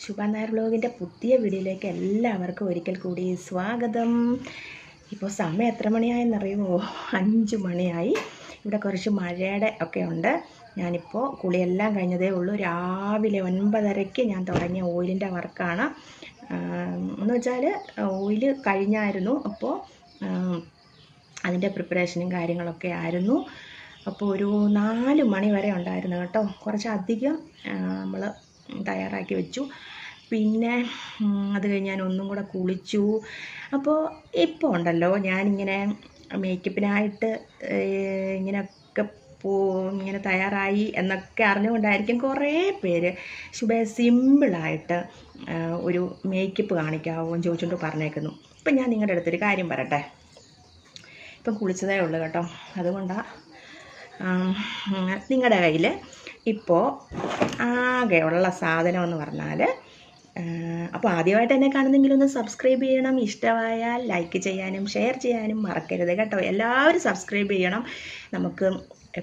ശുഭ നായർ വ്ലോഗിന്റെ പുതിയ വീഡിയോയിലേക്ക് എല്ലാവർക്കും ഒരിക്കൽ കൂടി സ്വാഗതം. ഇപ്പോൾ സമയം എത്ര മണിയായെന്നറിയുമോ? അഞ്ച് മണിയായി. ഇവിടെ കുറച്ച് മഴയുടെ ഒക്കെ ഉണ്ട്. ഞാനിപ്പോൾ കുളിയെല്ലാം കഴിഞ്ഞതേ ഉള്ളൂ. രാവിലെ ഒൻപതരയ്ക്ക് ഞാൻ തുടങ്ങിയ ഓയിലിന്റെ വർക്കാണ്. എന്ന് വെച്ചാൽ ഓയിൽ കഴിഞ്ഞായിരുന്നു. അപ്പോൾ അതിന്റെ പ്രിപ്പറേഷനും കാര്യങ്ങളൊക്കെ ആയിരുന്നു. അപ്പോൾ ഒരു നാല് മണി വരെ ഉണ്ടായിരുന്നു കേട്ടോ. കുറച്ചധികം നമ്മൾ തയ്യാറാക്കി വെച്ചു. പിന്നെ അത് കഴിഞ്ഞ് ഞാൻ ഒന്നും കൂടെ കുളിച്ചു. അപ്പോൾ ഇപ്പോൾ ഉണ്ടല്ലോ ഞാനിങ്ങനെ മേക്കപ്പിനായിട്ട് ഇങ്ങനെയൊക്കെ പോ ഇങ്ങനെ തയ്യാറായി എന്നൊക്കെ അറിഞ്ഞുകൊണ്ടായിരിക്കും കുറേ പേര് ശുഭ സിമ്പിളായിട്ട് ഒരു മേക്കപ്പ് കാണിക്കാവോ എന്ന് ചോദിച്ചുകൊണ്ട് പറഞ്ഞേക്കുന്നു. ഇപ്പം ഞാൻ നിങ്ങളുടെ അടുത്തൊരു കാര്യം പറയട്ടെ. ഇപ്പം കുളിച്ചതേ ഉള്ളൂ കേട്ടോ. അതുകൊണ്ടാണ് നിങ്ങളുടെ കയ്യിൽ ഇപ്പോൾ ആകെയുള്ള സാധനം എന്ന് പറഞ്ഞാൽ അപ്പോൾ ആദ്യമായിട്ട് എന്നെ കാണുന്നെങ്കിൽ ഒന്ന് സബ്സ്ക്രൈബ് ചെയ്യണം. ഇഷ്ടമായാൽ ലൈക്ക് ചെയ്യാനും ഷെയർ ചെയ്യാനും മറക്കരുത് കേട്ടോ. എല്ലാവരും സബ്സ്ക്രൈബ് ചെയ്യണം. നമുക്ക്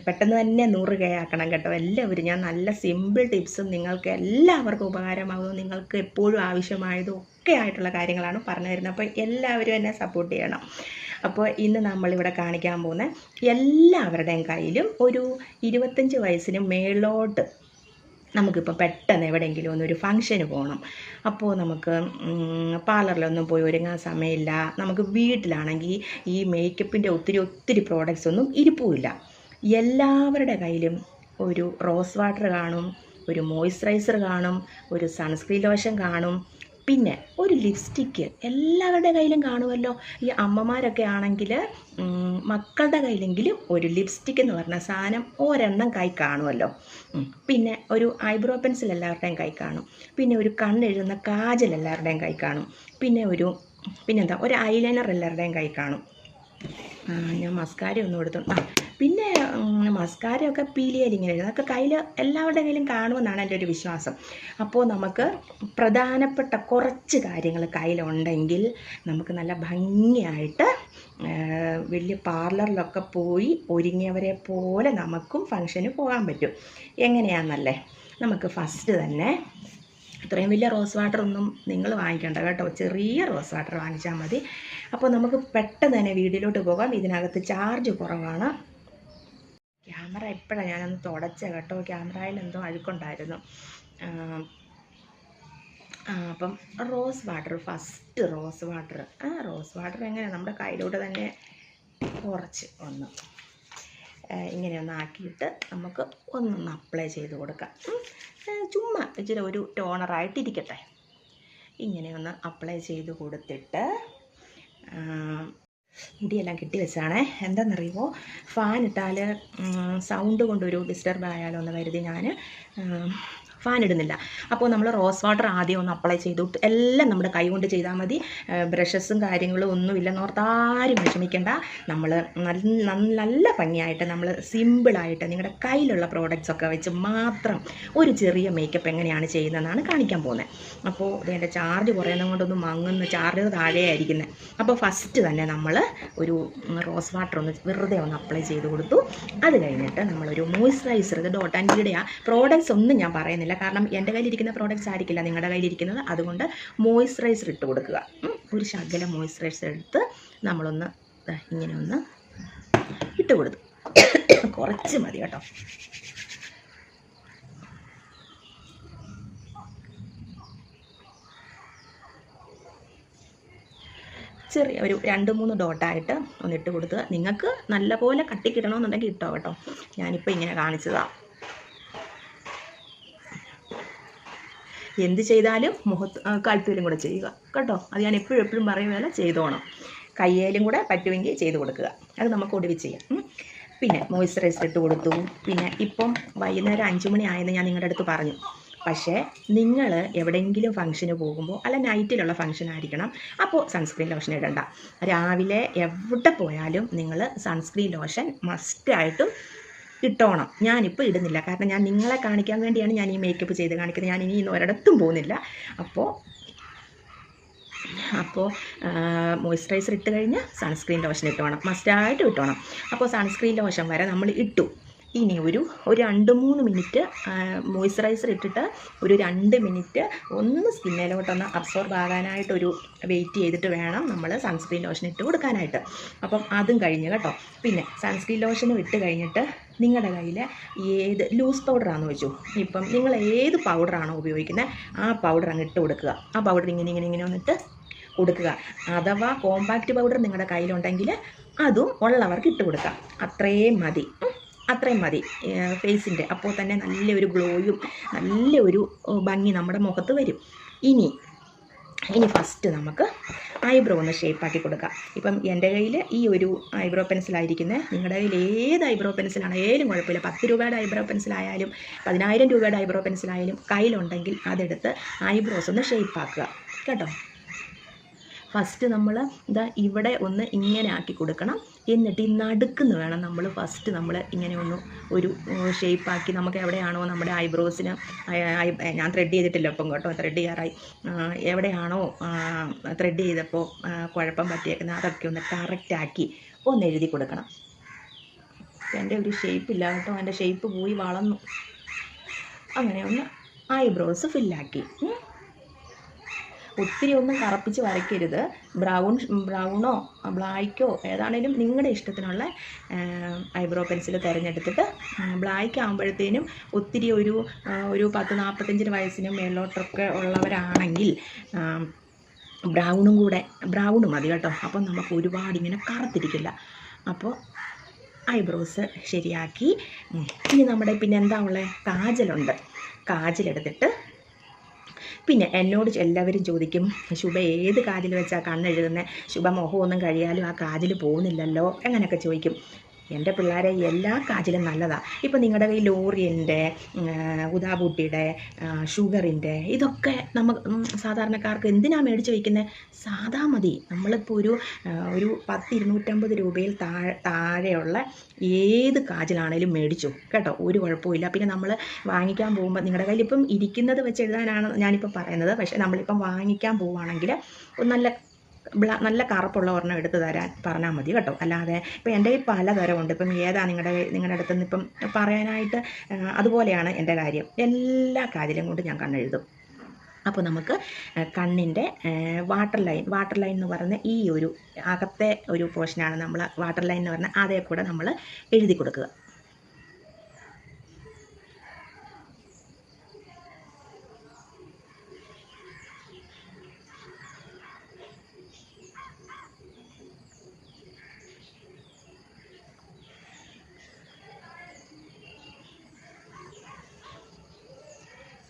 പെട്ടെന്ന് തന്നെ നൂറ് കെ ആക്കണം കേട്ടോ. എല്ലാവരും ഞാൻ നല്ല സിമ്പിൾ ടിപ്സും നിങ്ങൾക്ക് എല്ലാവർക്കും ഉപകാരമാകും. നിങ്ങൾക്ക് എപ്പോഴും ആവശ്യമായതും ഒക്കെ ആയിട്ടുള്ള കാര്യങ്ങളാണ് പറഞ്ഞു തരുന്നത്. അപ്പോൾ എല്ലാവരും എന്നെ സപ്പോർട്ട് ചെയ്യണം. അപ്പോൾ ഇന്ന് നമ്മളിവിടെ കാണിക്കാൻ പോകുന്ന എല്ലാവരുടെയും കയ്യിലും ഒരു ഇരുപത്തഞ്ച് വയസ്സിന് മേളോട്ട് നമുക്കിപ്പോൾ പെട്ടെന്ന് എവിടെയെങ്കിലും ഒന്നൊരു ഒരു ഫംഗ്ഷന് പോകണം അപ്പോൾ നമുക്ക് പാർലറിലൊന്നും പോയി ഒരുങ്ങാൻ സമയമില്ല. നമുക്ക് വീട്ടിലാണെങ്കിൽ ഈ മേക്കപ്പിന്റെ ഒത്തിരി ഒത്തിരി പ്രോഡക്റ്റ്സ് ഒന്നും ഇരിപ്പുമില്ല. എല്ലാവരുടെ കയ്യിലും ഒരു റോസ് വാട്ടർ കാണും ഒരു മോയ്സ്ചറൈസർ കാണും ഒരു സൺസ്ക്രീൻ ലോഷൻ കാണും പിന്നെ ഒരു ലിപ്സ്റ്റിക്ക് എല്ലാവരുടെ കയ്യിലും കാണുമല്ലോ. ഈ അമ്മമാരൊക്കെ ആണെങ്കിൽ മക്കളുടെ കയ്യിലെങ്കിലും ഒരു ലിപ്സ്റ്റിക് എന്ന് പറഞ്ഞ സാധനം ഒരെണ്ണം കൈ കാണുമല്ലോ. പിന്നെ ഒരു ഐബ്രോ പെൻസിൽ എല്ലാവരുടെയും കൈ കാണും. പിന്നെ ഒരു കണ്ണെഴുതുന്ന കാജൽ എല്ലാവരുടെയും കൈ കാണും. പിന്നെ ഒരു പിന്നെന്താ ഒരു ഐലൈനർ എല്ലാവരുടെയും കൈ കാണും. ഞാൻ മസ്കാരി ഒന്നും എടുത്തു. ആ പിന്നെ മസ്കാരയൊക്കെ പീലിയൽ ഇങ്ങനെ എഴുതും അതൊക്കെ കയ്യിൽ എല്ലാവരുടെ കയ്യിലും കാണുമെന്നാണ് എന്റെ ഒരു വിശ്വാസം. അപ്പോൾ നമുക്ക് പ്രധാനപ്പെട്ട കുറച്ച് കാര്യങ്ങൾ കയ്യിലുണ്ടെങ്കിൽ നമുക്ക് നല്ല ഭംഗിയായിട്ട് വലിയ പാർലറിലൊക്കെ പോയി ഒരുങ്ങിയവരെ പോലെ നമുക്കും ഫങ്ഷന് പോകാൻ പറ്റും. എങ്ങനെയാണെന്നല്ലേ നമുക്ക് ഫസ്റ്റ് തന്നെ ഇത്രയും വലിയ റോസ് വാട്ടർ ഒന്നും നിങ്ങൾ വാങ്ങിക്കണ്ട കേട്ടോ. ചെറിയ റോസ് വാട്ടർ വാങ്ങിച്ചാൽ മതി. അപ്പോൾ നമുക്ക് പെട്ടെന്ന് തന്നെ വീട്ടിലോട്ട് പോകാം. ഇതിനകത്ത് ചാർജ് കുറവാണ്. ക്യാമറ എപ്പോഴാണ് ഞാനൊന്ന് തുടച്ച കേട്ടോ. ക്യാമറയിൽ എന്തോ അഴുക്കുണ്ടായിരുന്നു. അപ്പം rose water first rose water. ആ റോസ് വാട്ടർ എങ്ങനെയാണ് നമ്മുടെ കയ്യിലൂടെ തന്നെ കുറച്ച് ഒന്ന് ഇങ്ങനെ ഒന്ന് ആക്കിയിട്ട് നമുക്ക് ഒന്നൊന്ന് അപ്ലൈ ചെയ്ത് കൊടുക്കാം. ചുമ്മാ ഇച്ചിരി ഒരു ടോണറായിട്ടിരിക്കട്ടെ ഇങ്ങനെ ഒന്ന് അപ്ലൈ ചെയ്ത് കൊടുത്തിട്ട് മുടിയെല്ലാം കെട്ടി വെച്ചാണേ എന്താണെന്നറിയുമോ ഫാൻ ഇട്ടാൽ സൗണ്ട് കൊണ്ടൊരു ഡിസ്റ്റർബ് ആയാലോ എന്ന് കരുതി ഞാൻ ഫാൻ ഇടുന്നില്ല. അപ്പോൾ നമ്മൾ റോസ് വാട്ടർ ആദ്യം ഒന്ന് അപ്ലൈ ചെയ്തു എല്ലാം നമ്മുടെ കൈ കൊണ്ട് ചെയ്താൽ മതി. ബ്രഷസും കാര്യങ്ങളും ഒന്നുമില്ല ഒന്നുമില്ലെന്ന് ഓർത്താരും വിഷമിക്കേണ്ട. നമ്മൾ നല്ല ഭംഗിയായിട്ട് നമ്മൾ സിമ്പിളായിട്ട് നിങ്ങളുടെ കയ്യിലുള്ള പ്രോഡക്റ്റ്സ് ഒക്കെ വെച്ച് മാത്രം ഒരു ചെറിയ മേക്കപ്പ് എങ്ങനെയാണ് ചെയ്യുന്നതെന്നാണ് കാണിക്കാൻ പോകുന്നത്. അപ്പോൾ ഇതിന്റെ ചാർജ് കുറയുന്നത് കൊണ്ടൊന്നും മങ്ങുന്ന. ചാർജ് താഴെയായിരിക്കുന്നത് അപ്പോൾ ഫസ്റ്റ് തന്നെ നമ്മൾ ഒരു റോസ് വാട്ടർ ഒന്ന് വെറുതെ ഒന്ന് അപ്ലൈ ചെയ്ത് കൊടുത്തു. അത് കഴിഞ്ഞിട്ട് നമ്മളൊരു മോയ്സ്ചറൈസർ ഇത് ഡോട്ട് ആൻഡ് ഗീഡയാ പ്രോഡക്റ്റ്സ് ഒന്നും ഞാൻ പറയുന്നില്ല. കാരണം എന്റെ കയ്യിലിരിക്കുന്ന പ്രോഡക്റ്റ്സ് ആയിരിക്കില്ല നിങ്ങളുടെ കയ്യിലിരിക്കുന്നത്. അതുകൊണ്ട് മോയ്സ്ചറൈസർ ഇട്ട് കൊടുക്കുക. ഒരു ശകല മോയ്സ്ചറൈസർ എടുത്ത് നമ്മളൊന്ന് ഇങ്ങനെ ഒന്ന് ഇട്ട് കൊടുത്തു. കുറച്ച് മതി കേട്ടോ. ചെറിയ ഒരു രണ്ട് മൂന്ന് ഡോട്ടായിട്ട് ഒന്നിട്ട് കൊടുത്ത് നിങ്ങൾക്ക് നല്ലപോലെ കട്ടിക്കിടണമെന്നുണ്ടെങ്കിൽ ഇട്ടോ കേട്ടോ. ഞാനിപ്പോൾ ഇങ്ങനെ കാണിച്ചതാണ് എന്ത് ചെയ്താലും മുഖത്ത് കഴുത്തിലും കൂടെ ചെയ്യുക. കേട്ടോ? അത് ഞാൻ എപ്പോഴും എപ്പോഴും പറയുമല്ലോ ചെയ്തോണം. കയ്യേലും കൂടെ പറ്റുമെങ്കിൽ ചെയ്ത് കൊടുക്കുക. അത് നമുക്ക് ഒടുവിൽ ചെയ്യാം. പിന്നെ മോയ്സ്ചറൈസർ ഇട്ട് കൊടുത്തു. പിന്നെ ഇപ്പം വൈകുന്നേരം അഞ്ച് മണി ആയെന്ന് ഞാൻ നിങ്ങളുടെ അടുത്ത് പറഞ്ഞു. പക്ഷേ നിങ്ങൾ എവിടെയെങ്കിലും ഫംഗ്ഷന് പോകുമ്പോൾ അല്ല നൈറ്റിലുള്ള ഫംഗ്ഷൻ ആയിരിക്കണം. അപ്പോൾ സൺസ്ക്രീൻ ലോഷൻ ഇടണ്ട. രാവിലെ എവിടെ പോയാലും നിങ്ങൾ സൺസ്ക്രീൻ ലോഷൻ മസ്റ്റായിട്ടും ഇട്ടോണം ഞാനിപ്പോൾ ഇടുന്നില്ല. കാരണം ഞാൻ നിങ്ങളെ കാണിക്കാൻ വേണ്ടിയാണ് ഞാൻ ഈ മേക്കപ്പ് ചെയ്ത് കാണിക്കുന്നത്. ഞാൻ ഇനി ഇന്ന് ഒരിടത്തും പോകുന്നില്ല. അപ്പോൾ അപ്പോൾ മോയ്സ്ചറൈസർ ഇട്ട് കഴിഞ്ഞ് സൺസ്ക്രീൻ ലോഷൻ ഇട്ടോണം. മസ്റ്റായിട്ട് ഇട്ടോണം അപ്പോൾ സൺസ്ക്രീൻ ലോഷൻ വരെ നമ്മൾ ഇട്ടു. ഇനി ഒരു ഒരു രണ്ട് മൂന്ന് മിനിറ്റ് മോയ്സ്ചറൈസർ ഇട്ടിട്ട് ഒരു രണ്ട് മിനിറ്റ് ഒന്ന് സ്കിന്നിലോട്ടൊന്ന് അബ്സോർബ് ആകാനായിട്ടൊരു വെയിറ്റ് ചെയ്തിട്ട് വേണം നമ്മൾ സൺസ്ക്രീൻ ലോഷൻ ഇട്ട് കൊടുക്കാനായിട്ട്. അപ്പം അതും കഴിഞ്ഞ് കേട്ടോ. പിന്നെ സൺസ്ക്രീൻ ലോഷനും ഇട്ട് കഴിഞ്ഞിട്ട് നിങ്ങളുടെ കയ്യിൽ ഏത് ലൂസ് പൗഡറാണെന്ന് വെച്ചു. ഇപ്പം നിങ്ങൾ ഏത് പൗഡറാണോ ഉപയോഗിക്കുന്നത് ആ പൗഡർ അങ്ങ് ഇട്ട് കൊടുക്കുക. ആ പൗഡർ ഇങ്ങനെ ഇങ്ങനെ ഇങ്ങനെ വന്നിട്ട് കൊടുക്കുക. അഥവാ കോമ്പാക്റ്റ് പൗഡർ നിങ്ങളുടെ കയ്യിലുണ്ടെങ്കിൽ അതും ഉള്ളവർക്ക് ഇട്ട് കൊടുക്കുക. അത്രയും മതി. അത്രയും മതി. ഫേസിന്റെ അപ്പോൾ തന്നെ നല്ലൊരു ഗ്ലോയും നല്ലൊരു ഭംഗി നമ്മുടെ മുഖത്ത് വരും. ഇനി ഇനി ഫസ്റ്റ് നമുക്ക് ഐബ്രോ ഒന്ന് ഷേപ്പാക്കി കൊടുക്കാം. ഇപ്പം എന്റെ കയ്യിൽ ഈ ഒരു ഐബ്രോ പെൻസിലായിരിക്കുന്നത് നിങ്ങളുടെ കയ്യിൽ ഏത് ഐബ്രോ പെൻസിലാണേലും കുഴപ്പമില്ല. പത്ത് രൂപയുടെ ഐബ്രോ പെൻസിലായാലും പതിനായിരം രൂപയുടെ ഐബ്രോ പെൻസിലായാലും കയ്യിലുണ്ടെങ്കിൽ അതെടുത്ത് ഐബ്രോസ് ഒന്ന് ഷേപ്പാക്കുക കേട്ടോ? ഫസ്റ്റ് നമ്മൾ ഇതാ ഇവിടെ ഒന്ന് ഇങ്ങനെ ആക്കി കൊടുക്കണം. എന്നിട്ട് ഈ നടുക്കുന്ന് വേണം നമ്മൾ ഫസ്റ്റ് നമ്മൾ ഇങ്ങനെ ഒന്ന് ഒരു ഷേപ്പാക്കി നമുക്ക് എവിടെയാണോ നമ്മുടെ ഐബ്രോസിന് ഞാൻ ത്രെഡ് ചെയ്തിട്ടില്ല ഇപ്പം കേട്ടോ. ത്രെഡ് ചെയ്യാറായി. എവിടെയാണോ ത്രെഡ് ചെയ്തപ്പോൾ കുഴപ്പം പറ്റിയേക്കുന്നത് അതൊക്കെ ഒന്ന് കറക്റ്റാക്കി ഒന്ന് എഴുതി കൊടുക്കണം. എന്റെ ഒരു ഷേപ്പ് ഇല്ല കേട്ടോ. എന്റെ ഷേപ്പ് പോയി വളർന്നു. അങ്ങനെ ഒന്ന് ഐബ്രോസ് ഫില്ലാക്കി. ഒത്തിരി ഒന്നും കറപ്പിച്ച് വരയ്ക്കരുത്. ബ്രൗൺ ബ്രൗണോ ബ്ലാക്കോ ഏതാണേലും നിങ്ങളുടെ ഇഷ്ടത്തിനുള്ള ഐബ്രോ പെൻസിൽ തിരഞ്ഞെടുത്തിട്ട് ബ്ലാക്ക് ആകുമ്പോഴത്തേനും ഒത്തിരി ഒരു ഒരു പത്ത് നാൽപ്പത്തഞ്ചിന് വയസ്സിന് മേലോട്ടൊക്കെ ഉള്ളവരാണെങ്കിൽ ബ്രൗണും കൂടെ ബ്രൗണും മതി കേട്ടോ. അപ്പം നമുക്ക് ഒരുപാട് ഇങ്ങനെ കറുത്തിരിക്കില്ല. അപ്പോൾ ഐബ്രോസ് ശരിയാക്കി. ഇനി നമ്മുടെ പിന്നെ എന്താ ഉള്ളത് കാജലുണ്ട്. കാജലെടുത്തിട്ട് പിന്നെ എന്നോട് എല്ലാവരും ചോദിക്കും ശുഭ ഏത് കാതിൽ വെച്ചാൽ കണ്ണെഴുതുന്നത് ശുഭ മുഖമൊന്നും കഴിയാലും ആ കാതിൽ പോകുന്നില്ലല്ലോ? അങ്ങനെയൊക്കെ ചോദിക്കും. എന്റെ പിള്ളേരെ എല്ലാ കാജിലും നല്ലതാണ് ഇപ്പം നിങ്ങളുടെ കയ്യിൽ ലോറിയന്റെ ഉദാബൂട്ടിയുടെ ഷുഗറിന്റെ ഇതൊക്കെ നമുക്ക് സാധാരണക്കാർക്ക് എന്തിനാണ് മേടിച്ച് വയ്ക്കുന്നത് സാധാ മതി. നമ്മളിപ്പോൾ ഒരു ഒരു പത്ത് ഇരുന്നൂറ്റമ്പത് രൂപയിൽ താഴെ താഴെയുള്ള ഏത് കാജിലാണേലും മേടിച്ചു. കേട്ടോ? ഒരു കുഴപ്പമില്ല പിന്നെ നമ്മൾ വാങ്ങിക്കാൻ പോകുമ്പോൾ നിങ്ങളുടെ കയ്യിൽ ഇപ്പം ഇരിക്കുന്നത് വെച്ച് എഴുതാനാണ് ഞാനിപ്പോൾ പറയുന്നത്. പക്ഷേ നമ്മളിപ്പം വാങ്ങിക്കാൻ പോവുകയാണെങ്കിൽ നല്ല നല്ല കറുപ്പുള്ള ഒരെണ്ണം എടുത്ത് തരാൻ പറഞ്ഞാൽ മതി കേട്ടോ. അല്ലാതെ ഇപ്പം എന്റെ കയ്യിൽ പലതരമുണ്ട് ഇപ്പം ഏതാ നിങ്ങളുടെ നിങ്ങളുടെ അടുത്ത് നിന്ന് ഇപ്പം പറയാനായിട്ട് അതുപോലെയാണ് എന്റെ കാര്യം. എല്ലാ കാര്യം കൊണ്ട് ഞാൻ കണ്ണെഴുതും. അപ്പോൾ നമുക്ക് കണ്ണിന്റെ വാട്ടർ ലൈൻ വാട്ടർ ലൈൻ എന്ന് പറയുന്ന ഈ ഒരു അകത്തെ ഒരു പോർഷനാണ് നമ്മൾ വാട്ടർ ലൈൻ എന്ന് പറഞ്ഞാൽ അതേ കൂടെ നമ്മൾ എഴുതി കൊടുക്കുക.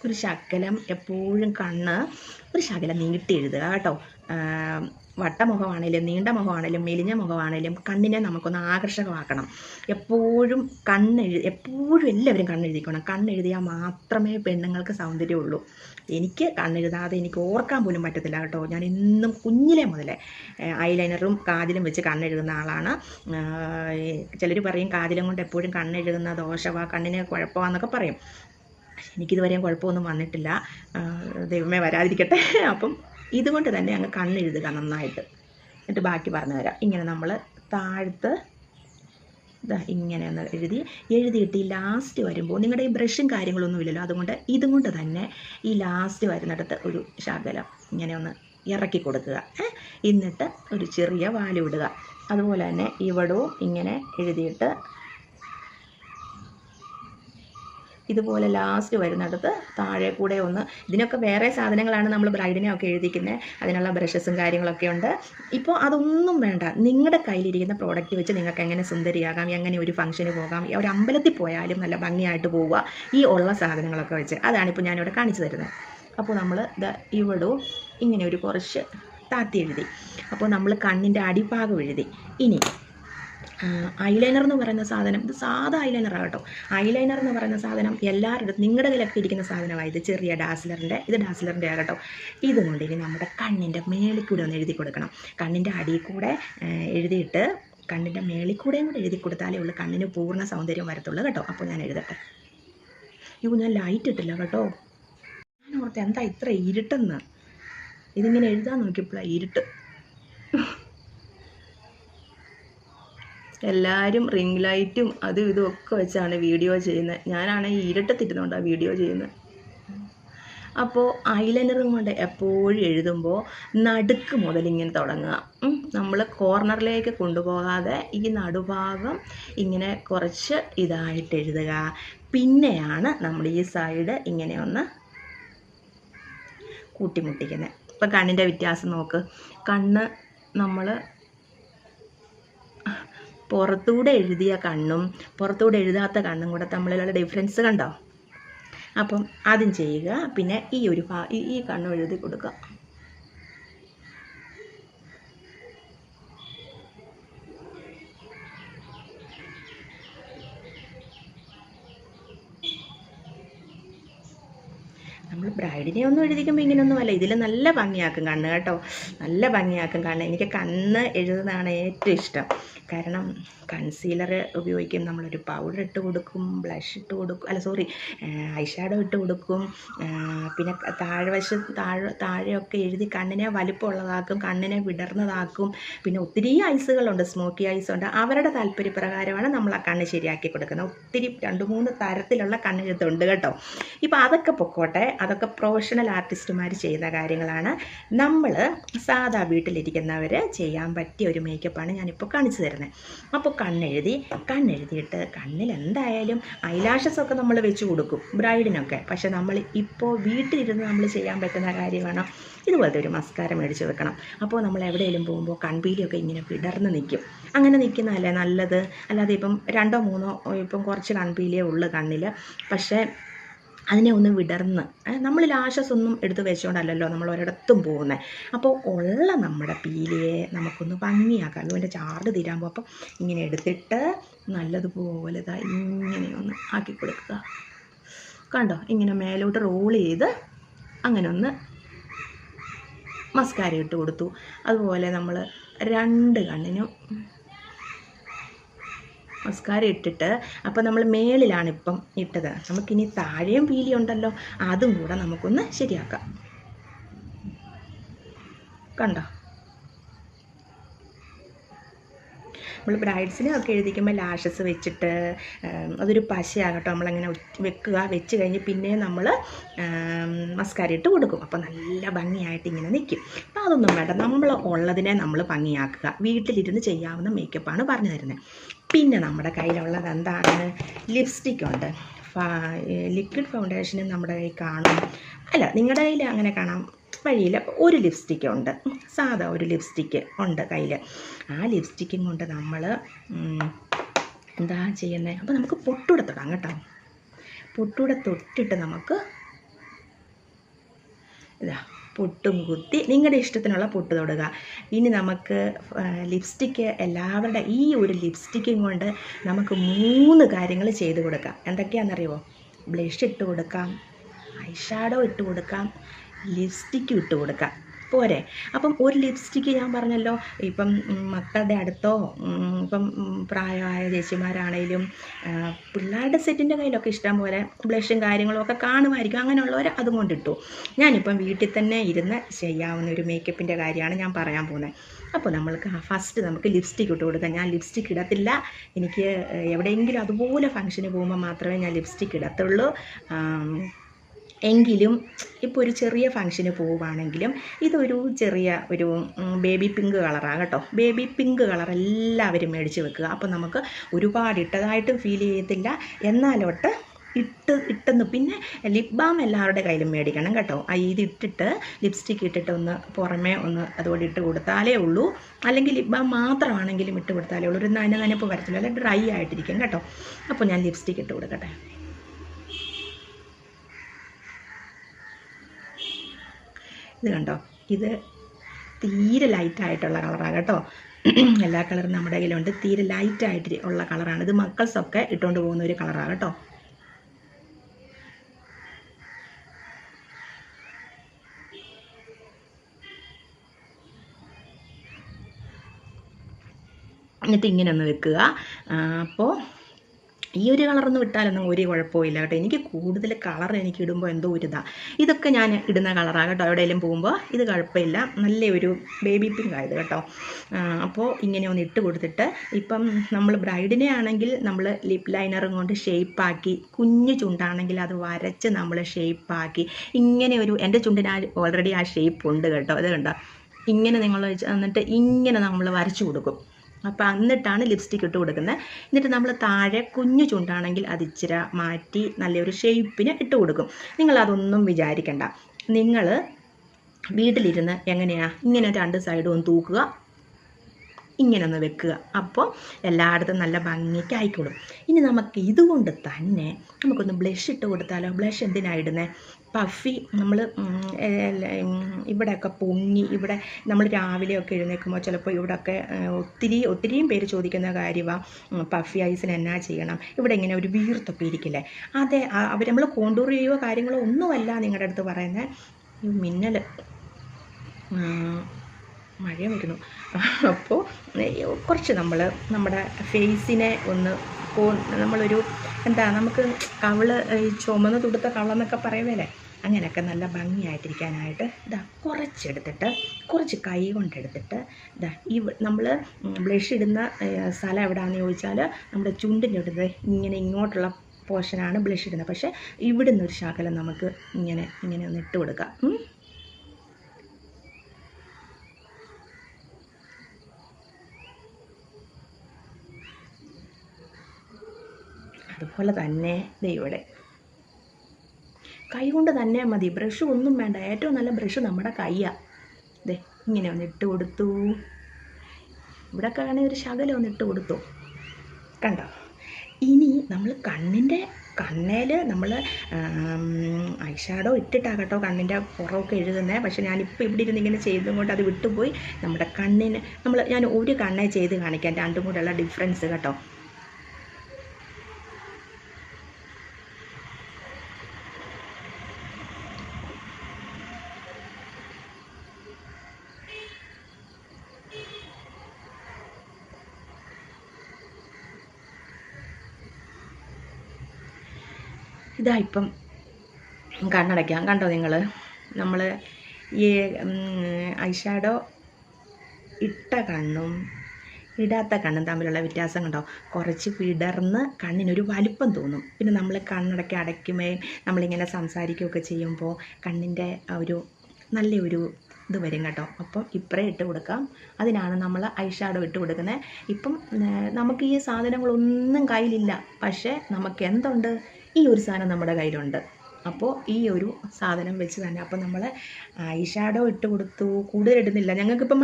ഒരു ശകലം എപ്പോഴും കണ്ണ് ഒരു ശകലം നീട്ടി എഴുതുക കേട്ടോ. വട്ടമുഖമാണേലും നീണ്ട മുഖമാണേലും മെലിഞ്ഞ മുഖമാണേലും കണ്ണിനെ നമുക്കൊന്ന് ആകർഷകമാക്കണം. എപ്പോഴും കണ്ണെഴു എപ്പോഴും എല്ലാവരും കണ്ണെഴുതിക്കണം. കണ്ണെഴുതിയാൽ മാത്രമേ പെണ്ണുങ്ങൾക്ക് സൗന്ദര്യമുള്ളൂ. എനിക്ക് കണ്ണെഴുതാതെ എനിക്ക് ഓർക്കാൻ പോലും പറ്റത്തില്ല കേട്ടോ. ഞാൻ എന്നും കുഞ്ഞിലെ മുതലേ ഐലൈനറും കാതിലും വെച്ച് കണ്ണെഴുതുന്ന ആളാണ്. ചിലർ പറയും കാതിലും കൊണ്ട് എപ്പോഴും കണ്ണെഴുതുന്ന ദോഷവാ കണ്ണിന് കുഴപ്പമാണെന്നൊക്കെ പറയും. എനിക്കിതുവരെയും കുഴപ്പമൊന്നും വന്നിട്ടില്ല. ദൈവമേ വരാതിരിക്കട്ടെ. അപ്പം ഇതുകൊണ്ട് തന്നെ അങ്ങ് കണ്ണെഴുതുക നന്നായിട്ട്. എന്നിട്ട് ബാക്കി പറഞ്ഞു തരാം. ഇങ്ങനെ നമ്മൾ താഴത്ത് ഇതാ ഇങ്ങനെ ഒന്ന് എഴുതി. എഴുതിയിട്ട് ഈ ലാസ്റ്റ് വരുമ്പോൾ നിങ്ങളുടെ ഈ ബ്രഷും കാര്യങ്ങളൊന്നും ഇല്ലല്ലോ. അതുകൊണ്ട് ഇതും കൊണ്ട് തന്നെ ഈ ലാസ്റ്റ് വരുന്നിടത്ത് ഒരു ശകലം ഇങ്ങനെ ഒന്ന് ഇറക്കി കൊടുക്കുക? എന്നിട്ട് ഒരു ചെറിയ വാലിടുക അതുപോലെ തന്നെ ഇവിടവും ഇങ്ങനെ എഴുതിയിട്ട് ഇതുപോലെ ലാസ്റ്റ് വരുന്നിടത്ത് താഴെ കൂടെ ഒന്ന്. ഇതിനൊക്കെ വേറെ സാധനങ്ങളാണ് നമ്മൾ ബ്രൈഡിനെ ഒക്കെ എഴുതിക്കുന്നത് അതിനുള്ള ബ്രഷസും കാര്യങ്ങളൊക്കെ ഉണ്ട്. ഇപ്പോൾ അതൊന്നും വേണ്ട. നിങ്ങളുടെ കയ്യിലിരിക്കുന്ന പ്രോഡക്റ്റ് വെച്ച് നിങ്ങൾക്ക് എങ്ങനെ സുന്ദരിയാകാം എങ്ങനെ ഒരു ഫംഗ്ഷന് പോകാം ഒരു അമ്പലത്തിൽ പോയാലും നല്ല ഭംഗിയായിട്ട് പോവുക ഈ ഉള്ള സാധനങ്ങളൊക്കെ വെച്ച്. അതാണിപ്പോൾ ഞാനിവിടെ കാണിച്ചു തരുന്നത് അപ്പോൾ നമ്മൾ ഇത് ഇവിടവും ഇങ്ങനെ ഒരു കുറച്ച് താത്തി എഴുതി. അപ്പോൾ നമ്മൾ കണ്ണിന്റെ അടിഭാഗം എഴുതി. ഇനി ഐലൈനർ എന്ന് പറയുന്ന സാധനം ഇത് സാധാ ഐലൈനറാണ് കേട്ടോ. ഐലൈനർ എന്ന് പറയുന്ന സാധനം എല്ലാവരുടെ നിങ്ങളുടെ കയ്യിലൊക്കെ ഇരിക്കുന്ന സാധനമായി ഇത് ചെറിയ ഡാസ്ലറിന്റെ ഇത് ഡാസ്ലറിന്റെ ആകട്ടോ ഇതുകൊണ്ട് ഇനി നമ്മുടെ കണ്ണിന്റെ മേളിൽ കൂടെ ഒന്ന് എഴുതി കൊടുക്കണം. കണ്ണിന്റെ അടിയിൽ കൂടെ എഴുതിയിട്ട് കണ്ണിന്റെ മേളിൽ കൂടെയും കൂടെ എഴുതി കൊടുത്താലേ ഉള്ളൂ കണ്ണിന് പൂർണ സൗന്ദര്യം വരത്തുള്ളൂ കേട്ടോ. അപ്പോൾ ഞാൻ എഴുതട്ടെ. അയ്യോ ഞാൻ ലൈറ്റ് ഇട്ടില്ല കേട്ടോ. ഞാൻ ഓർത്ത് എന്താ ഇത്ര ഇരുട്ടെന്ന്? ഇതിങ്ങനെ എഴുതാൻ നോക്കിയപ്പോഴാണ് ഇരുട്ട്. എല്ലാവരും റിംഗ് ലൈറ്റും അതും ഇതും ഒക്കെ വെച്ചാണ് വീഡിയോ ചെയ്യുന്നത് ഞാനാണെങ്കിൽ ഇരുട്ടത്തിരുന്നുകൊണ്ടാണ് വീഡിയോ ചെയ്യുന്നത് അപ്പോൾ ഐലൈനറും കൊണ്ട് എപ്പോഴും എഴുതുമ്പോൾ നടുക്ക് മുതൽ ഇങ്ങനെ തുടങ്ങുക. നമ്മൾ കോർണറിലേക്ക് കൊണ്ടുപോകാതെ ഈ നടുഭാഗം ഇങ്ങനെ കുറച്ച് ഇതായിട്ട് എഴുതുക. പിന്നെയാണ് നമ്മൾ ഈ സൈഡ് ഇങ്ങനെ ഒന്ന് കൂട്ടിമുട്ടിക്കുന്നത് ഇപ്പം കണ്ണിന്റെ വ്യത്യാസം നോക്ക്. കണ്ണ് നമ്മൾ പുറത്തൂടെ എഴുതിയ കണ്ണും പുറത്തൂടെ എഴുതാത്ത കണ്ണും കൂടെ തമ്മിലുള്ള ഡിഫറൻസ് കണ്ടോ? അപ്പം ആദ്യം ചെയ്യുക. പിന്നെ ഈ ഒരു ഈ കണ്ണും എഴുതി കൊടുക്കുക നമ്മൾ ബ്രൈഡിനെ ഒന്നും എഴുതിക്കുമ്പോൾ ഇങ്ങനെയൊന്നും അല്ല. ഇതിൽ നല്ല ഭംഗിയാക്കും കണ്ണ് കേട്ടോ. നല്ല ഭംഗിയാക്കും കണ്ണ്. എനിക്ക് കണ്ണ് എഴുതുന്നതാണ് ഏറ്റവും ഇഷ്ടം. കാരണം കൺസീലർ ഉപയോഗിക്കും. നമ്മളൊരു പൗഡർ ഇട്ട് കൊടുക്കും ബ്ലഷ് ഇട്ട് കൊടുക്കും. അല്ല സോറി ഐഷാഡോ ഇട്ട് കൊടുക്കും. പിന്നെ താഴ്വശം താഴെ താഴെയൊക്കെ എഴുതി കണ്ണിനെ വലിപ്പമുള്ളതാക്കും കണ്ണിനെ വിടർന്നതാക്കും. പിന്നെ ഒത്തിരി ഐസുകളുണ്ട് സ്മോക്കി ഐസ് ഉണ്ട്. അവരുടെ താല്പര്യപ്രകാരമാണ് നമ്മൾ ആ കണ്ണ് ശരിയാക്കി കൊടുക്കുന്നത്. ഒത്തിരി രണ്ട് മൂന്ന് തരത്തിലുള്ള കണ്ണെഴുത്തുണ്ട് കേട്ടോ. ഇപ്പോൾ അതൊക്കെ പൊക്കോട്ടെ. അതൊക്കെ പ്രൊഫഷണൽ ആർട്ടിസ്റ്റുമാർ ചെയ്യുന്ന കാര്യങ്ങളാണ്. നമ്മൾ സാധാ വീട്ടിലിരിക്കുന്നവർ ചെയ്യാൻ പറ്റിയ ഒരു മേക്കപ്പാണ് ഞാനിപ്പോൾ കാണിച്ചു തരുന്നത് അപ്പോൾ കണ്ണെഴുതി കണ്ണെഴുതിയിട്ട് കണ്ണിൽ എന്തായാലും ഐലാഷസ് ഒക്കെ നമ്മൾ വെച്ച് കൊടുക്കും ബ്രൈഡിനൊക്കെ. പക്ഷെ നമ്മൾ ഇപ്പോൾ വീട്ടിലിരുന്ന് നമ്മൾ ചെയ്യാൻ പറ്റുന്ന കാര്യമാണ്? ഇതുപോലത്തെ ഒരു മസ്കാര മേടിച്ച് വെക്കണം. അപ്പോൾ നമ്മൾ എവിടെയെങ്കിലും പോകുമ്പോൾ കൺപീലിയൊക്കെ ഇങ്ങനെ പിടർന്ന് നിൽക്കും അങ്ങനെ നിൽക്കുന്നതല്ലേ നല്ലത്? അല്ലാതെ ഇപ്പം രണ്ടോ മൂന്നോ ഇപ്പം കുറച്ച് കൺപീലിയേ ഉള്ളൂ കണ്ണിൽ പക്ഷേ അതിനെ ഒന്ന് വിടർന്ന്. നമ്മൾ ലാഷസ് ഒന്നും എടുത്ത് വെച്ചുകൊണ്ടല്ലല്ലോ നമ്മൾ ഒരിടത്തും പോകുന്നത് അപ്പോൾ ഉള്ള നമ്മുടെ പീലിയെ നമുക്കൊന്ന് ഭംഗിയാക്കാം. അതിന്റെ ചാർജ് പോകും അപ്പം ഇങ്ങനെ എടുത്തിട്ട് നല്ലതുപോലെ ഇതാ ഇങ്ങനെ ഒന്ന് ആക്കി കൊടുക്കുക. കണ്ടോ? ഇങ്ങനെ മേലോട്ട് റോൾ ചെയ്ത് അങ്ങനെ ഒന്ന് മസ്കാര ഇട്ട് കൊടുത്തു. അതുപോലെ നമ്മൾ രണ്ട് കണ്ണിനും മസ്കാര ഇട്ടിട്ട് അപ്പോൾ നമ്മൾ മേളിലാണ് ഇപ്പം ഇട്ടത്. നമുക്കിനി താഴെയും പീലി ഉണ്ടല്ലോ അതും കൂടെ നമുക്കൊന്ന് ശരിയാക്കാം. കണ്ടോ? നമ്മൾ ബ്രൈഡ്സിനെ ഒക്കെ എഴുതിക്കുമ്പോൾ ലാഷസ് വെച്ചിട്ട് അതൊരു പശയാകട്ടോ. നമ്മളങ്ങനെ വെക്കുക വെച്ച് കഴിഞ്ഞ് പിന്നെ നമ്മൾ മസ്കാര ഇട്ട് കൊടുക്കും. അപ്പോൾ നല്ല ഭംഗിയായിട്ട് ഇങ്ങനെ നിൽക്കും അപ്പോൾ അതൊന്നും വേണ്ട. നമ്മൾ ഉള്ളതിനെ നമ്മൾ ഭംഗിയാക്കുക. വീട്ടിലിരുന്ന് ചെയ്യാവുന്ന മേക്കപ്പാണ് പറഞ്ഞു തരുന്നത് പിന്നെ നമ്മുടെ കയ്യിലുള്ളത് എന്താണ്? ലിപ്സ്റ്റിക് ഉണ്ട്. ലിക്വിഡ് ഫൗണ്ടേഷനും നമ്മുടെ കയ്യിൽ കാണും. അല്ല നിങ്ങളുടെ കയ്യിൽ അങ്ങനെ കാണാം വഴിയില്ല. ഒരു ലിപ്സ്റ്റിക് ഉണ്ട്. സാധാ ഒരു ലിപ്സ്റ്റിക്ക് ഉണ്ട് കയ്യിൽ ആ ലിപ്സ്റ്റിക്കും കൊണ്ട് നമ്മൾ എന്താ ചെയ്യുന്നത് അപ്പോൾ നമുക്ക് പൊട്ടൂടെ തൊടാം കേട്ടോ. പൊട്ടൂടെ തൊട്ടിട്ട് നമുക്ക് ഇതാ പൊട്ടും കുത്തി നിങ്ങളുടെ ഇഷ്ടത്തിനുള്ള പൊട്ട് തൊടുക. ഇനി നമുക്ക് ലിപ്സ്റ്റിക്ക് എല്ലാവരുടെ ഈ ഒരു ലിപ്സ്റ്റിക്കും കൊണ്ട് നമുക്ക് മൂന്ന് കാര്യങ്ങൾ ചെയ്ത് കൊടുക്കാം. എന്തൊക്കെയാണെന്നറിയുമോ ബ്ലഷ് ഇട്ട് കൊടുക്കാം ഐഷാഡോ ഇട്ട് കൊടുക്കാം ലിപ്സ്റ്റിക്കും ഇട്ട് കൊടുക്കാം. പോരെ. അപ്പം ഒരു ലിപ്സ്റ്റിക്ക് ഞാൻ പറഞ്ഞല്ലോ ഇപ്പം മക്കളുടെ അടുത്തോ ഇപ്പം പ്രായമായ ചേച്ചിമാരാണേലും പിള്ളേരുടെ സെറ്റിന്റെ കയ്യിലൊക്കെ ഇഷ്ടം പോലെ ബ്ലഷും കാര്യങ്ങളും ഒക്കെ കാണുമായിരിക്കും. അങ്ങനെയുള്ളവർ അതും കൊണ്ടിട്ടു ഞാനിപ്പം വീട്ടിൽ തന്നെ ഇരുന്ന് ചെയ്യാവുന്ന ഒരു മേക്കപ്പിന്റെ കാര്യമാണ് ഞാൻ പറയാൻ പോകുന്നത്. അപ്പോൾ നമ്മൾക്ക് ഫസ്റ്റ് നമുക്ക് ലിപ്സ്റ്റിക്ക് ഇട്ട് കൊടുക്കാം. ഞാൻ ലിപ്സ്റ്റിക്ക് ഇടത്തില്ല. എനിക്ക് എവിടെയെങ്കിലും അതുപോലെ ഫംഗ്ഷന് പോകുമ്പോൾ മാത്രമേ ഞാൻ ലിപ്സ്റ്റിക്ക് ഇടത്തുള്ളൂ. എങ്കിലും ഇപ്പോൾ ഒരു ചെറിയ ഫംഗ്ഷന് പോവുകയാണെങ്കിലും ഇതൊരു ചെറിയ ഒരു ബേബി പിങ്ക് കളറാണ് കേട്ടോ. ബേബി പിങ്ക് കളർ എല്ലാവരും മേടിച്ച് വെക്കുക. അപ്പോൾ നമുക്ക് ഒരുപാട് ഇട്ടതായിട്ടും ഫീൽ ചെയ്യത്തില്ല. എന്നാലോട്ട് ഇട്ട് ഇട്ടെന്ന് പിന്നെ ലിപ് ബാം എല്ലാവരുടെ കയ്യിലും മേടിക്കണം കേട്ടോ. ഇത് ഇട്ടിട്ട് ലിപ്സ്റ്റിക് ഇട്ടിട്ട് ഒന്ന് പുറമേ ഒന്ന് അതുപോലെ ഇട്ട് കൊടുത്താലേ ഉള്ളൂ. അല്ലെങ്കിൽ ലിപ് ബാം മാത്രമാണെങ്കിലും ഇട്ട് കൊടുത്താലേ ഉള്ളൂ. ഒരു നനനനപ്പ് വരത്തില്ല. അല്ല ഡ്രൈ ആയിട്ടിരിക്കും കേട്ടോ. അപ്പോൾ ഞാൻ ലിപ്സ്റ്റിക് ഇട്ട് കൊടുക്കട്ടെ. ഇത് കണ്ടോ? ഇത് തീരെ ലൈറ്റായിട്ടുള്ള കളറാണ് കേട്ടോ. എല്ലാ കളറും നമ്മുടെ കയ്യിലുണ്ട്. തീരെ ലൈറ്റായിട്ട് ഉള്ള കളറാണ് ഇത് മക്കൾസൊക്കെ ഇട്ടുകൊണ്ട് പോകുന്ന ഒരു കളറാണ് കേട്ടോ. എന്നിട്ട് ഇങ്ങനെ ഒന്ന് വെക്കുക അപ്പോൾ ഈ ഒരു കളറൊന്നും ഇട്ടാലൊന്നും ഒരു കുഴപ്പമില്ല കേട്ടോ. എനിക്ക് കൂടുതൽ കളർ എനിക്ക് ഇടുമ്പോൾ എന്തോ ഒരു ഇതാ ഇതൊക്കെ ഞാൻ ഇടുന്ന കളറാണ് കേട്ടോ. എവിടെയെങ്കിലും പോകുമ്പോൾ ഇത് കുഴപ്പമില്ല. നല്ല ഒരു ബേബി പിങ്ക് ആയത് കേട്ടോ. അപ്പോൾ ഇങ്ങനെ ഒന്ന് ഇട്ട് കൊടുത്തിട്ട് ഇപ്പം നമ്മൾ ബ്രൈഡിനെ ആണെങ്കിൽ നമ്മൾ ലിപ് ലൈനറും കൊണ്ട് ഷേപ്പാക്കി കുഞ്ഞു ചുണ്ടാണെങ്കിൽ അത് വരച്ച് നമ്മൾ ഷേപ്പാക്കി ഇങ്ങനെ ഒരു എന്റെ ചുണ്ടിന് ഓൾറെഡി ആ ഷേപ്പ് ഉണ്ട് കേട്ടോ. അത് കണ്ടോ? ഇങ്ങനെ നിങ്ങൾ എന്നിട്ട് ഇങ്ങനെ നമ്മൾ വരച്ചു കൊടുക്കും. അപ്പോൾ എന്നിട്ടാണ് ലിപ്സ്റ്റിക് ഇട്ട് കൊടുക്കുന്നത് എന്നിട്ട് നമ്മൾ താഴെ കുഞ്ഞു ചുണ്ടാണെങ്കിൽ അത് മാറ്റി നല്ലൊരു ഷേപ്പിന് ഇട്ട് കൊടുക്കും. നിങ്ങൾ അതൊന്നും വിചാരിക്കണ്ട. നിങ്ങൾ വീട്ടിലിരുന്ന് എങ്ങനെയാ ഇങ്ങനെ രണ്ട് സൈഡും തൂക്കുക. ഇങ്ങനെ ഒന്ന് വെക്കുക. അപ്പോൾ എല്ലായിടത്തും നല്ല ഭംഗിക്ക് ആയിക്കോളും ഇനി നമുക്ക് ഇതുകൊണ്ട് തന്നെ നമുക്കൊന്ന് ബ്ലഷ് ഇട്ട് കൊടുത്താലോ? ബ്ലഷ് എന്തിനാണ് ഇടുന്നത് പഫി നമ്മൾ ഇവിടെയൊക്കെ പൊങ്ങി ഇവിടെ നമ്മൾ രാവിലെയൊക്കെ എഴുന്നേൽക്കുമ്പോൾ ചിലപ്പോൾ ഇവിടെയൊക്കെ ഒത്തിരി ഒത്തിരിയും പേര് ചോദിക്കുന്ന കാര്യമാണ് പഫി ഐസിന് എന്നാ ചെയ്യണം? ഇവിടെ ഇങ്ങനെ ഒരു വീർത്തൊക്കെ ഇരിക്കില്ലേ? അതെ അവർ നമ്മൾ കോണ്ടൂർ ചെയ്യുകയോ കാര്യങ്ങളോ ഒന്നുമല്ല നിങ്ങളുടെ അടുത്ത് പറയുന്നത് മിന്നൽ മഴ വരുന്നു അപ്പോൾ കുറച്ച് നമ്മൾ നമ്മുടെ ഫേസിനെ ഒന്ന് നമ്മളൊരു എന്താ നമുക്ക് കവൾ ഈ ചുമന്ന് തുടുത്ത കവളെന്നൊക്കെ പറയുമല്ലേ അങ്ങനെയൊക്കെ നല്ല ഭംഗിയായിട്ടിരിക്കാനായിട്ട് ഇതാ കുറച്ചെടുത്തിട്ട് കുറച്ച് കൈ കൊണ്ടെടുത്തിട്ട് ഇതാ ഈ നമ്മൾ ബ്ലഷ് ഇടുന്ന സ്ഥലം എവിടെയാണെന്ന് ചോദിച്ചാൽ നമ്മുടെ ചുണ്ടിന്റെ അടുത്ത് ഇങ്ങനെ ഇങ്ങോട്ടുള്ള പോർഷനാണ് ബ്ലഷ് ഇടുന്നത്. പക്ഷേ ഇവിടുന്ന് ഒരു ശകലം നമുക്ക് ഇങ്ങനെ ഇങ്ങനെ ഒന്ന് ഇട്ട് കൊടുക്കാം അതുപോലെ തന്നെ ഇവിടെ. കൈ കൊണ്ട് തന്നെ മതി. ബ്രഷ് ഒന്നും വേണ്ട. ഏറ്റവും നല്ല ബ്രഷ് നമ്മുടെ കൈയാണ് ദേ ഇങ്ങനെ ഒന്ന് ഇട്ട് കൊടുത്തു. ഇവിടെ വേണമെങ്കിൽ ഒരു ശകലം ഒന്ന് ഇട്ട് കൊടുത്തു. കണ്ടോ? ഇനി നമ്മൾ കണ്ണിന്റെ കണ്ണേൽ നമ്മൾ ഐഷാഡോ ഇട്ടിട്ടാകട്ടോ കണ്ണിന്റെ പുറമൊക്കെ എഴുതുന്നത് പക്ഷെ ഞാനിപ്പോൾ ഇവിടെ ഇരുന്ന് ഇങ്ങനെ ചെയ്തതും കൊണ്ട് അത് വിട്ടുപോയി. നമ്മുടെ കണ്ണിന് നമ്മൾ ഞാൻ ഒരു കണ്ണേ ചെയ്ത് കാണിക്കാം. രണ്ടും കൂടെയുള്ള ഡിഫറൻസ് കേട്ടോ ഇതാ ഇപ്പം കണ്ണടയ്ക്കാം. കണ്ടോ നിങ്ങൾ നമ്മൾ ഈ ഐഷാഡോ ഇട്ട കണ്ണും ഇടാത്ത കണ്ണും തമ്മിലുള്ള വ്യത്യാസം കണ്ടോ? കുറച്ച് വിടർന്ന് കണ്ണിനൊരു വലിപ്പം തോന്നും. പിന്നെ നമ്മൾ കണ്ണടയ്ക്ക് അടയ്ക്കുമേ നമ്മളിങ്ങനെ സംസാരിക്കുകയൊക്കെ ചെയ്യുമ്പോൾ കണ്ണിന്റെ ഒരു നല്ലൊരു ഇത് വരും കേട്ടോ അപ്പം ഇപ്പറേ ഇട്ട് കൊടുക്കാം. അതിനാണ് നമ്മൾ ഐഷാഡോ ഇട്ട് കൊടുക്കുന്നത് ഇപ്പം നമുക്ക് ഈ സാധനങ്ങളൊന്നും കയ്യിലില്ല. പക്ഷേ നമുക്ക് എന്തുണ്ട്? ഈ ഒരു സാധനം നമ്മുടെ കയ്യിലുണ്ട്. അപ്പോൾ ഈ ഒരു സാധനം വെച്ച് തന്നെ അപ്പോൾ നമ്മൾ ഐ ഷാഡോ ഇട്ട് കൊടുത്തു. കൂടുതൽ ഇടുന്നില്ല.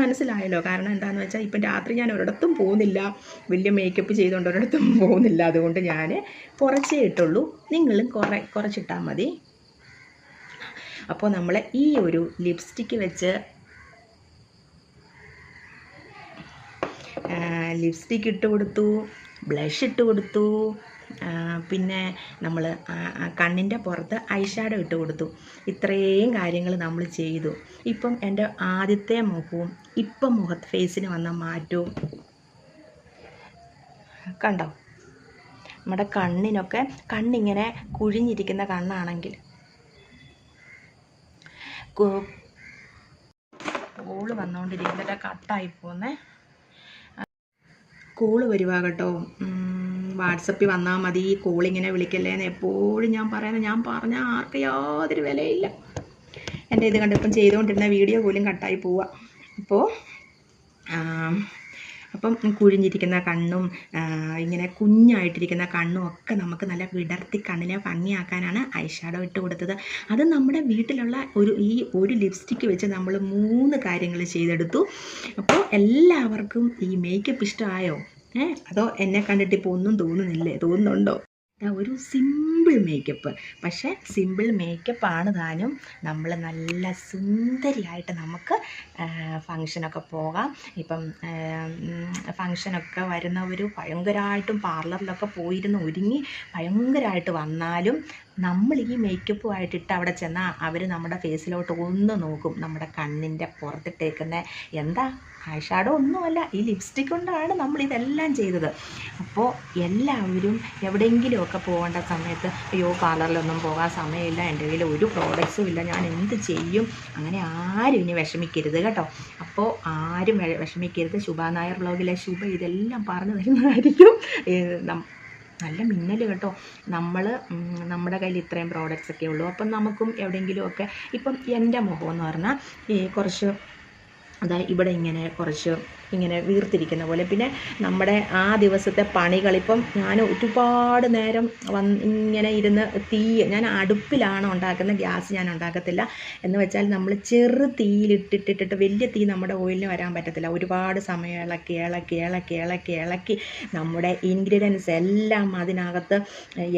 മനസ്സിലായല്ലോ. കാരണം എന്താണെന്ന് വെച്ചാൽ ഇപ്പം രാത്രി ഞാൻ ഒരിടത്തും പോകുന്നില്ല. വലിയ മേക്കപ്പ് ചെയ്തുകൊണ്ട് ഒരിടത്തും പോകുന്നില്ല. അതുകൊണ്ട് ഞാൻ കുറച്ചേ ഇട്ടുള്ളൂ. നിങ്ങളും കുറേ കുറച്ചിട്ടാൽ മതി. അപ്പോൾ നമ്മൾ ഈ ഒരു ലിപ്സ്റ്റിക്ക് വെച്ച് ലിപ്സ്റ്റിക്ക് ഇട്ട് കൊടുത്തു ബ്ലഷ് ഇട്ട് കൊടുത്തു. പിന്നെ നമ്മൾ കണ്ണിന്റെ പുറത്ത് ഐഷാഡോ ഇട്ട് കൊടുത്തു. ഇത്രയും കാര്യങ്ങൾ നമ്മൾ ചെയ്തു. ഇപ്പം എന്റെ ആദ്യത്തെ മുഖവും ഇപ്പം മുഖത്ത് ഫേസിന് വന്ന മാറ്റവും കണ്ടോ? നമ്മുടെ കണ്ണിനൊക്കെ കണ്ണിങ്ങനെ കുഴിഞ്ഞിരിക്കുന്ന കണ്ണാണെങ്കിൽ. കോൾ വന്നുകൊണ്ടിരിക്കുന്നില്ല കട്ടായി പോകുന്നേ കോൾ വരുവാ കേട്ടോ. വാട്സപ്പിൽ വന്നാൽ മതി കോളിങ്ങനെ വിളിക്കല്ലേ എന്ന് എപ്പോഴും ഞാൻ പറയുന്നത് ഞാൻ പറഞ്ഞാൽ ആർക്ക് യാതൊരു വിലയില്ല. എന്റെ ഇത് കണ്ടിപ്പം ചെയ്തുകൊണ്ടിരുന്ന വീഡിയോ പോലും കട്ടായി പോവുക അപ്പോൾ അപ്പം കുഴിഞ്ഞിരിക്കുന്ന കണ്ണും ഇങ്ങനെ കുഞ്ഞായിട്ടിരിക്കുന്ന കണ്ണും ഒക്കെ നമുക്ക് നല്ല വിടർത്തി കണ്ണിനെ ഭംഗിയാക്കാനാണ് ഐഷാഡോ ഇട്ട് കൊടുത്തത്. അത് നമ്മുടെ വീട്ടിലുള്ള ഒരു ഈ ഒരു ലിപ്സ്റ്റിക്ക് വെച്ച് നമ്മൾ മൂന്ന് കാര്യങ്ങൾ ചെയ്തെടുത്തു. അപ്പോൾ എല്ലാവർക്കും ഈ മേക്കപ്പ് ഇഷ്ടമായോ? ഏ അതോ എന്നെ കണ്ടിട്ട് ഇപ്പോൾ ഒന്നും തോന്നുന്നില്ലേ? തോന്നുന്നുണ്ടോ? ഒരു സിമ്പിൾ മേക്കപ്പ് പക്ഷേ സിമ്പിൾ മേക്കപ്പ് ആണ് താനും നമ്മൾ നല്ല സുന്ദരിയായിട്ട് നമുക്ക് ഫങ്ഷനൊക്കെ പോകാം. ഇപ്പം ഫങ്ഷനൊക്കെ വരുന്നവർ ഭയങ്കരമായിട്ടും പാർലറിലൊക്കെ പോയിരുന്ന് ഒരുങ്ങി ഭയങ്കരമായിട്ട് വന്നാലും നമ്മൾ ഈ മേക്കപ്പുമായിട്ടിട്ട് അവിടെ ചെന്നാൽ അവർ നമ്മുടെ ഫേസിലോട്ട് ഒന്ന് നോക്കും. നമ്മുടെ കണ്ണിന്റെ പുറത്തിട്ടേക്കുന്ന എന്താ? ഐഷാഡോ ഒന്നുമല്ല ഈ ലിപ്സ്റ്റിക് കൊണ്ടാണ് നമ്മൾ ഇതെല്ലാം ചെയ്തത്. അപ്പോൾ എല്ലാവരും എവിടെയെങ്കിലുമൊക്കെ പോകേണ്ട സമയത്ത് അയ്യോ പാർലറിലൊന്നും പോകാൻ സമയമില്ല എന്റെ കയ്യിൽ ഒരു പ്രോഡക്റ്റ്സും ഇല്ല ഞാൻ എന്ത് ചെയ്യും? അങ്ങനെ ആരും ഇനി വിഷമിക്കരുത് കേട്ടോ. അപ്പോൾ ആരും വിഷമിക്കരുത്. ശുഭ നായർ ബ്ലോഗിലെ ശുഭ ഇതെല്ലാം പറഞ്ഞു തരുന്നതായിരിക്കും. നല്ല മിന്നൽ കേട്ടോ. നമ്മൾ നമ്മുടെ കയ്യിൽ ഇത്രയും പ്രോഡക്റ്റ്സ് ഒക്കെ ഉള്ളൂ. അപ്പം നമുക്കും എവിടെയെങ്കിലുമൊക്കെ ഇപ്പം എന്റെ മുഖം എന്ന് പറഞ്ഞാൽ ഈ കുറച്ച് അതായത് ഇവിടെ ഇങ്ങനെ കുറച്ച് ഇങ്ങനെ വീർത്തിരിക്കുന്ന പോലെ. പിന്നെ നമ്മുടെ ആ ദിവസത്തെ പണികളിപ്പം ഞാൻ ഒരുപാട് നേരം വന്ന് ഇങ്ങനെ ഇരുന്ന് തീ ഞാൻ അടുപ്പിലാണ് ഉണ്ടാക്കുന്നത് ഗ്യാസ് ഞാൻ ഉണ്ടാക്കത്തില്ല എന്ന് വെച്ചാൽ നമ്മൾ ചെറു തീയിലിട്ടിട്ടിട്ടിട്ട് വലിയ തീ നമ്മുടെ ഓയിലിന് വരാൻ പറ്റത്തില്ല. ഒരുപാട് സമയം ഇളക്കി ഇളക്കി ഇളക്കി ഇളക്കി ഇളക്കി നമ്മുടെ ഇൻഗ്രീഡിയൻസ് എല്ലാം അതിനകത്ത്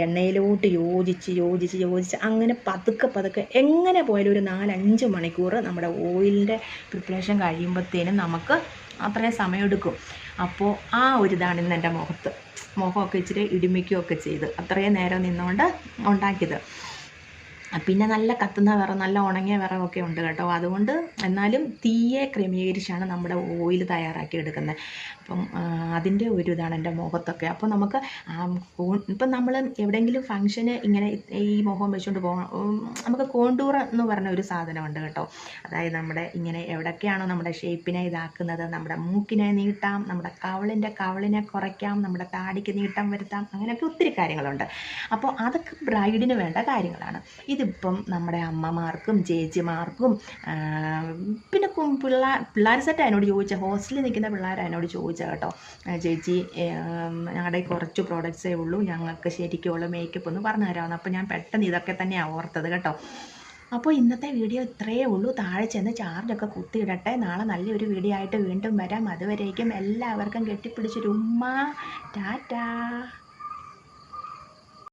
എണ്ണയിലോട്ട് യോജിച്ച് യോജിച്ച് യോജിച്ച് അങ്ങനെ പതുക്കെ പതുക്കെ എങ്ങനെ പോയാലും ഒരു നാലഞ്ച് മണിക്കൂർ നമ്മുടെ ഓയിലിന്റെ പ്രിപ്പറേഷൻ കഴിയുമ്പോഴത്തേനും നമുക്ക് അത്രയും സമയമെടുക്കും. അപ്പോൾ ആ ഒരു ഇതാണ് ഇന്ന് എന്റെ മുഖത്ത്. മുഖമൊക്കെ ഇച്ചിരി ഇടിമിക്കുകയൊക്കെ ചെയ്ത് അത്രയും നേരം നിന്നുകൊണ്ട് ഉണ്ടാക്കിയത്. പിന്നെ നല്ല കത്തുന്ന വിറ നല്ല ഉണങ്ങിയ വിറകൊക്കെ ഉണ്ട് കേട്ടോ. അതുകൊണ്ട് എന്നാലും തീയെ ക്രമീകരിച്ചാണ് നമ്മുടെ ഓയിൽ തയ്യാറാക്കി എടുക്കുന്നത്. അപ്പം അതിന്റെ ഒരു ഇതാണ് എന്റെ മുഖത്തൊക്കെ. അപ്പോൾ നമുക്ക് ഇപ്പം നമ്മൾ എവിടെയെങ്കിലും ഫംഗ്ഷന് ഇങ്ങനെ ഈ മുഖം വെച്ചുകൊണ്ട് പോകാം നമുക്ക് കോണ്ടൂർ എന്ന് പറഞ്ഞ ഒരു സാധനമുണ്ട് കേട്ടോ. അതായത് നമ്മുടെ ഇങ്ങനെ എവിടൊക്കെയാണോ നമ്മുടെ ഷേപ്പിനെ ഇതാക്കുന്നത് നമ്മുടെ മൂക്കിനെ നീട്ടാം നമ്മുടെ കവളിന്റെ കവളിനെ കുറയ്ക്കാം നമ്മുടെ താടിക്ക് നീട്ടം വരുത്താം അങ്ങനെയൊക്കെ ഒത്തിരി കാര്യങ്ങളുണ്ട്. അപ്പോൾ അതൊക്കെ ബ്രൈഡിന് വേണ്ട കാര്യങ്ങളാണ്. ഇതിപ്പം നമ്മുടെ അമ്മമാർക്കും ചേച്ചിമാർക്കും പിന്നെ പിള്ളേർ പിള്ളേർ സെറ്റ് എന്നോട് ചോദിച്ച ഹോസ്റ്റലിൽ നിൽക്കുന്ന പിള്ളേർ എന്നോട് ചോദിച്ച കേട്ടോ ചേച്ചി ഞങ്ങളുടെ കുറച്ച് പ്രോഡക്റ്റ്സേ ഉള്ളൂ ഞങ്ങൾക്ക് ശരിക്കുള്ള മേക്കപ്പ് ഒന്ന് പറഞ്ഞു തരാമെന്ന് അപ്പോൾ ഞാൻ പെട്ടെന്ന് ഇതൊക്കെ തന്നെയാണ് ഓർത്തത് കേട്ടോ. അപ്പോൾ ഇന്നത്തെ വീഡിയോ ഇത്രയേ ഉള്ളൂ. താഴെ ചെന്ന് ചാർജൊക്കെ കുത്തിയിടട്ടെ. നാളെ നല്ലൊരു വീഡിയോ ആയിട്ട് വീണ്ടും വരാം. അതുവരേക്കും എല്ലാവർക്കും കെട്ടിപ്പിടിച്ചൊരു ഉമ്മ ടാറ്റാ.